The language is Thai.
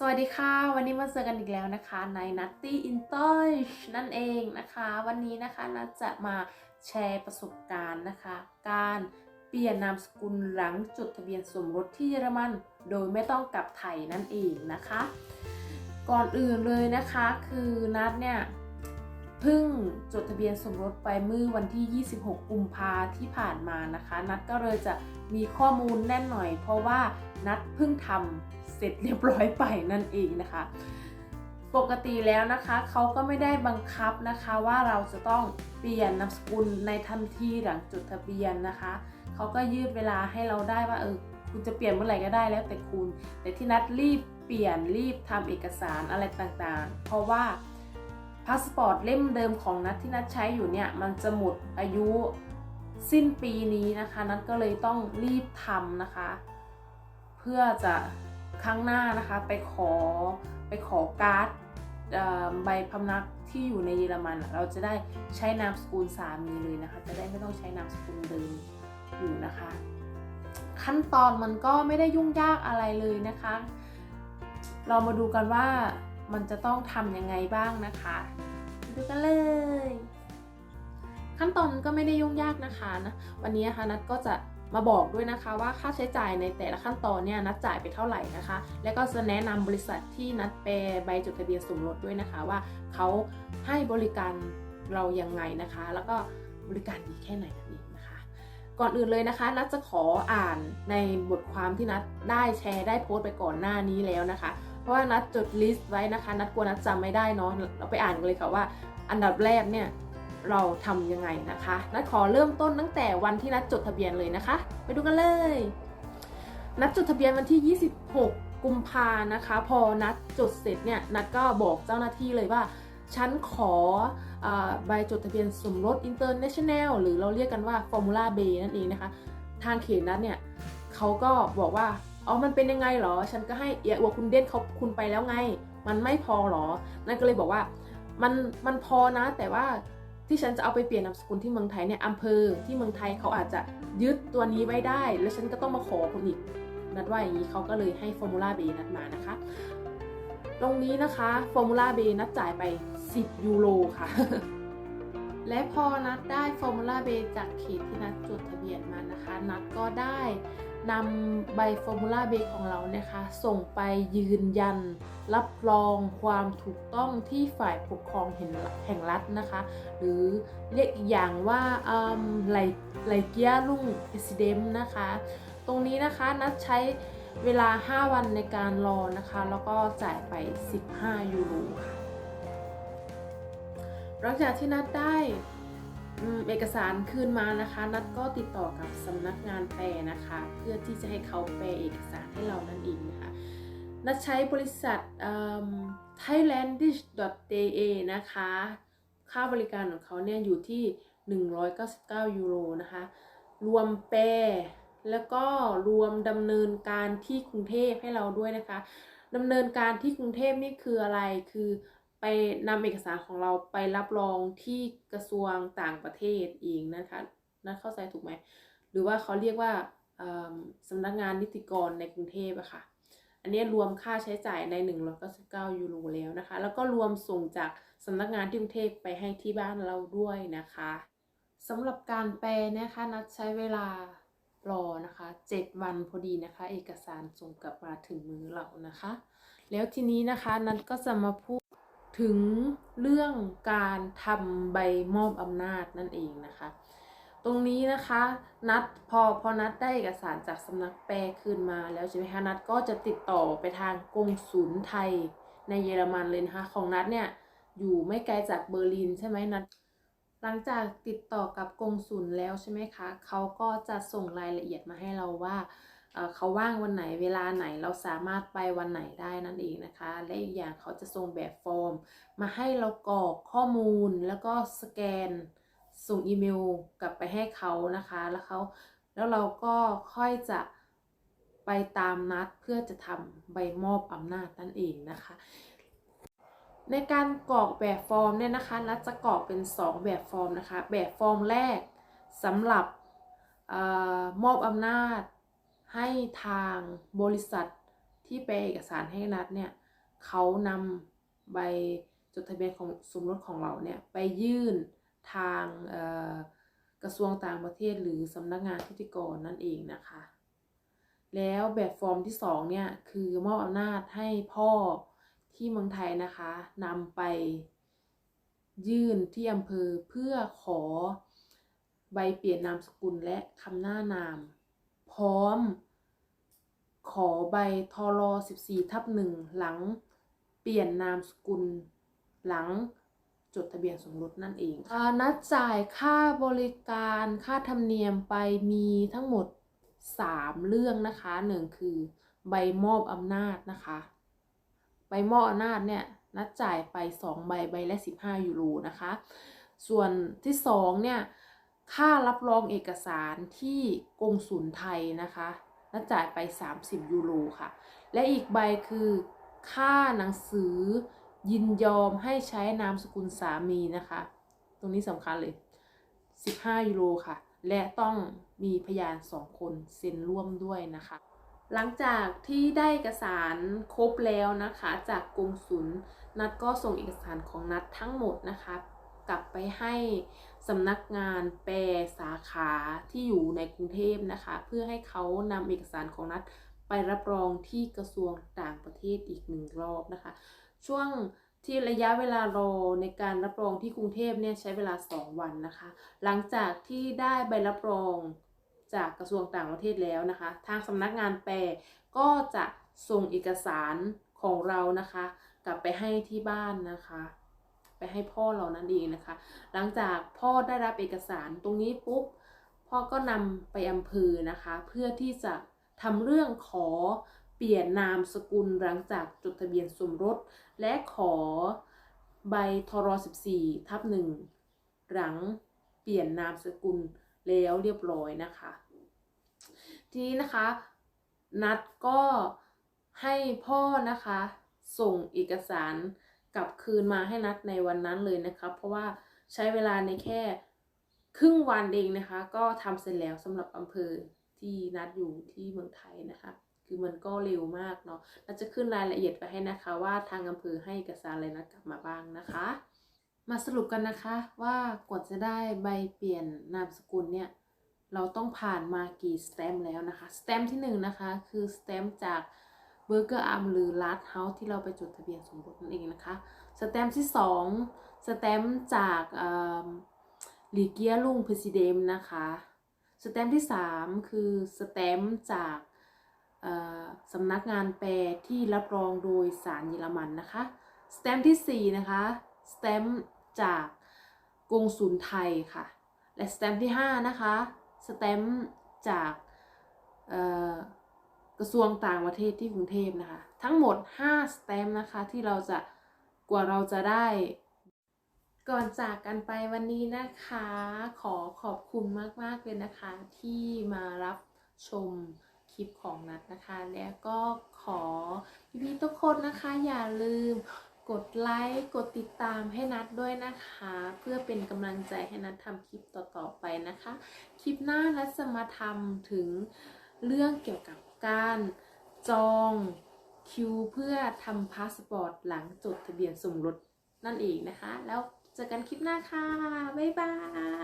สวัสดีค่ะ วันนี้มาเจอกันอีกแล้วนะคะใน Nutty in t o u c h นั่นเองนะคะ วันนี้นะคะนัทจะมาแชร์ประสบการณ์นะคะ การเปลี่ยนนามสกุลหลังจดทะเบียนสมรสที่เยอรมัน โดยไม่ต้องกลับไทยนั่นเองนะคะ ก่อนอื่นเลยนะคะคือนัทเนี่ยเพิ่งจดทะเบียนสมรสไปเมื่อวันที่ 26 กุมภาที่ผ่านมานะคะ นัดก็เลยจะมีข้อมูลแน่นหน่อย เพราะว่านัดเพิ่งทำ เสร็จเรียบร้อยไปนั่นเองนะคะ ปกติแล้วนะคะเขาก็ไม่ได้บังคับนะคะว่าเราจะต้องเปลี่ยนนามสกุลในทันทีหลังจดทะเบียนนะคะเขาก็ยืดเวลาให้เราได้ว่าเออคุณจะเปลี่ยนเมื่อไหร่ก็ได้แล้วแต่คุณ แต่ที่นัดรีบเปลี่ยนรีบทำเอกสารอะไรต่างๆ เพราะว่าพาสปอร์ตเล่มเดิมของนัดที่นัดใช้อยู่เนี่ยมันจะหมดอายุสิ้นปีนี้นะคะ นัดก็เลยต้องรีบทำนะคะ เพื่อจะ ครั้งหน้านะคะไปขอไปขอการ์ดใบพำนักที่อยู่ในเยอรมัน เราจะได้ใช้นามสกุลสามีเลยนะคะ จะได้ไม่ต้องใช้นามสกุลเดิมอยู่นะคะ ขั้นตอนมันก็ไม่ได้ยุ่งยากอะไรเลยนะคะ เรามาดูกันว่ามันจะต้องทำยังไงบ้างนะคะดูกันเลย ขั้นตอนก็ไม่ได้ยุ่งยากนะคะนะวันนี้นะคะนัดก็จะ มาบอกด้วยนะคะว่าค่าใช้จ่ายในแต่ละขั้นตอนเนี่ยนัดจ่ายไปเท่าไหร่นะคะ และก็จะแนะนำบริษัทที่นัดแปลใบจดทะเบียนสมรสด้วยนะคะว่าเขาให้บริการเรายังไงนะคะ แล้วก็บริการดีแค่ไหนนั่นเองนะคะ ก่อนอื่นเลยนะคะ นัดจะขออ่านในบทความที่นัดได้แชร์ได้โพสต์ไปก่อนหน้านี้แล้วนะคะ เพราะว่านัดจดลิสต์ไว้นะคะ นัดกลัวนัดจำไม่ได้เนาะเราไปอ่านกันเลยค่ะว่า อันดับแรกเนี่ย เราทำยังไงนะคะนัดขอเริ่มต้นตั้งแต่วันที่นัดจดทะเบียนเลยนะคะ ไปดูกันเลย นัดจดทะเบียนวันที่ 26 กุมภานะคะ พอนัดจดเสร็จเนี่ยนัดก็บอกเจ้าหน้าที่เลยว่าฉันขออใบจดทะเบียนสมรส international หรือเราเรียกกันว่า formula B นั่นเองนะคะ ทางเขตนัดเนี่ยเขาก็บอกว่าอ๋อมันเป็นยังไงเหรอ ฉันก็ให้เอียว่าคุณเด่นเขาคุณไปแล้วไง มันไม่พอเหรอ นั่นก็เลยบอกว่ามันมันพอนะแต่ว่า ที่ฉันจะเอาไปเปลี่ยนนามสกุลที่เมืองไทยเนี่ยอำเภอที่เมืองไทยเขาอาจจะยึดตัวนี้ไว้ได้ แล้วฉันก็ต้องมาขอคุณอีกนัดว่าอย่างนี้เขาก็เลยให้ฟอร์มูลาเบนัดมานะคะ ตรงนี้นะคะฟอร์มูลาเบนัดจ่ายไป 10 ยูโรค่ะ และพอนัดได้ฟอร์มูลาเบจากเขตที่นัดจดทะเบียนมานะคะ นัดก็ได้ นำใบฟอร์มูลาเบของเรานะคะ ส่งไปยืนยัน รับรองความถูกต้องที่ฝ่ายปกครองแห่งแห่งรัฐนะคะ หรือเรียกอีกอย่างว่าไลไลเกียลุงเอซิเดมนะคะ ตรงนี้นะคะนัดใช้เวลา 5 วันในการรอนะคะ แล้วก็จ่ายไป 15 ยูโรค่ะหลังจากที่นัดได้ เอกสารคืนมานะคะ นัดก็ติดต่อกับสำนักงานแปลนะคะ เพื่อที่จะให้เขาแปลเอกสารให้เรานั่นเองนะคะนัดใช้บริษัท thailandish.da นะคะ ค่าบริการของเขาเนี่ยอยู่ที่ 199 ยูโรนะคะ รวมแปลแล้วก็รวมดำเนินการที่กรุงเทพให้เราด้วยนะคะดำเนินการที่กรุงเทพนี่คืออะไรคือ ไปนำเอกสารของเราไปรับรองที่กระทรวงต่างประเทศเองนะคะนัดเข้าใจถูกไหม หรือว่าเขาเรียกว่าสำนักงานนิติกรในกรุงเทพอะค่ะ อันนี้รวมค่าใช้จ่ายใน 199 ยูโรแล้วนะคะ แล้วก็รวมส่งจากสำนักงานที่กรุงเทพไปให้ที่บ้านเราด้วยนะคะสำหรับการแปลนะคะนัดใช้เวลารอนะคะ 7 วันพอดีนะคะ เอกสารส่งกลับมาถึงมือเรานะคะ แล้วทีนี้นะคะนัดก็จะมาพูด ถึงเรื่องการทำใบมอบอำนาจนั่นเองนะคะ ตรงนี้นะคะนัดพอพอนัดได้เอกสารจากสำนักแปลคืนมาแล้วใช่ไหมคะนัดก็จะติดต่อไปทางกงศูนย์ไทยในเยอรมันเลยนะคะของนัดเนี่ยอยู่ไม่ไกลจากเบอร์ลินใช่ไหมนัดหลังจากติดต่อกับกงศูนย์แล้วใช่ไหมคะเขาก็จะส่งรายละเอียดมาให้เราว่า เขาว่างวันไหนเวลาไหนเราสามารถไปวันไหนได้นั่นเองนะคะ และอีกอย่างเขาจะส่งแบบฟอร์ม มาให้เรากรอกข้อมูลแล้วก็สแกน ส่งอีเมลกลับไปให้เขานะคะ แล้วเขาแล้วเราก็ค่อยจะไปตามนัดเพื่อจะทำใบมอบอำนาจนั่นเองนะคะ ในการกรอกแบบฟอร์มเนี่ยนะคะนัดจะกรอกเป็น 2 แบบฟอร์มนะคะ แบบฟอร์มแรกสำหรับออมอบอำนาจ ให้ทางบริษัทที่แปลเอกสารให้นัดเนี่ยเขานำใบจดทะเบียนของสมรสของเราเนี่ยไปยื่นทางกระทรวงต่างประเทศหรือสำนักงานทิติกรนั่นเองนะคะ แล้วแบบฟอร์มที่สองเนี่ยคือมอบอำนาจให้พ่อที่เมืองไทยนะคะนำไปยื่นที่อำเภอเพื่อขอใบเปลี่ยนนามสกุลและคำหน้านาม พร้อม ขอใบทอร14ทับหนึ่งหลังเปลี่ยนนามสกุลหลังจดทะเบียนสมรสนั่นเองอานัดจ่ายค่าบริการค่าธรรมเนียมไปมีทั้งหมด 3 เรื่องนะคะหนึ่งคือใบมอบอำนาจนะคะ ใบมอบอำนาจเนี่ยนัดจ่ายไป 2 ใบใบละ 15 ยูโรนะคะ ส่วนที่ 2 เนี่ย ค่ารับรองเอกสารที่กงสุลไทยนะคะนัดจ่ายไป 30 ยูโรค่ะ และอีกใบคือค่าหนังสือยินยอมให้ใช้นามสกุลสามีนะคะ ตรงนี้สำคัญเลย 15 ยูโรค่ะ และต้องมีพยาน 2 คนเซ็นร่วมด้วยนะคะ หลังจากที่ได้เอกสารครบแล้วนะคะ จากกงสุลนัดก็ส่งเอกสารของนัดทั้งหมดนะคะ กลับไปให้ สำนักงานแปลสาขาที่อยู่ในกรุงเทพนะคะ เพื่อให้เขานำเอกสารของนัดไปรับรองที่กระทรวงต่างประเทศอีกหนึ่งรอบนะคะ ช่วงที่ระยะเวลารอในการรับรองที่กรุงเทพเนี่ยใช้เวลา 2 วันนะคะ หลังจากที่ได้ใบรับรองจากกระทรวงต่างประเทศแล้วนะคะ ทางสำนักงานแปลก็จะส่งเอกสารของเรานะคะ กลับไปให้ที่บ้านนะคะ ไปให้พ่อเรานั่นเองนะคะ หลังจากพ่อได้รับเอกสารตรงนี้ปุ๊บพ่อก็นำไปอำเภอนะคะ เพื่อที่จะทำเรื่องขอเปลี่ยนนามสกุลหลังจากจดทะเบียนสมรส และขอใบทร14ทับหนึ่งหลังเปลี่ยนนามสกุลแล้วเรียบร้อยนะคะ ทีนี้นะคะ นัดก็ให้พ่อนะคะ ส่งเอกสาร กลับคืนมาให้นัดในวันนั้นเลยนะคะเพราะว่าใช้เวลาในแค่ครึ่งวันเองนะคะ ก็ทำเสร็จแล้วสำหรับอำเภอที่นัดอยู่ที่เมืองไทยนะคะ คือมันก็เร็วมากเนาะเราจะขึ้นรายละเอียดไปให้นะคะ ว่าทางอำเภอให้เอกสารอะไรนัดกลับมาบ้างนะคะ มาสรุปกันนะคะว่ากว่าจะได้ใบเปลี่ยนนามสกุลเนี่ยเราต้องผ่านมากี่สแตมป์แล้วนะคะสแตมป์ที่1นงนะคะคือสแตมป์จาก เบอร์เกอร์อัมหรือลาร์ดเฮาส์ที่เราไปจดทะเบียนสมรสนั่นเองนะคะ สแตมที่2สแตมจากลีเกียลุงเพรสิเดมนะคะ สแตมที่3คือสแตมจากอ่อสำนักงานแปลที่รับรองโดยศาลเยอรมันนะคะ สแตมที่ 4 นะคะ สแตมจากกงสุลไทยค่ะ และสแตมที่ 5 นะคะ สแตมจากเอ่อ กระทรวงต่างประเทศที่กรุงเทพนะคะ ทั้งหมด 5 สแตมป์นะคะที่เราจะกว่าเราจะได้ ก่อนจากกันไปวันนี้นะคะ ขอขอบคุณมาก ๆ เลยนะคะ ที่มารับชมคลิปของนัดนะคะ แล้วก็ขอพี่ๆทุกคนนะคะ อย่าลืมกดไลค์กดติดตามให้นัดด้วยนะคะ เพื่อเป็นกำลังใจให้นัดทำคลิปต่อๆไปนะคะ คลิปหน้านัดจะมาทำถึงเรื่องเกี่ยวกับ การจองคิวเพื่อทำพาสปอร์ตหลังจดทะเบียนสมรสนั่นเองนะคะ แล้วเจอกันคลิปหน้าค่ะ บ๊ายบาย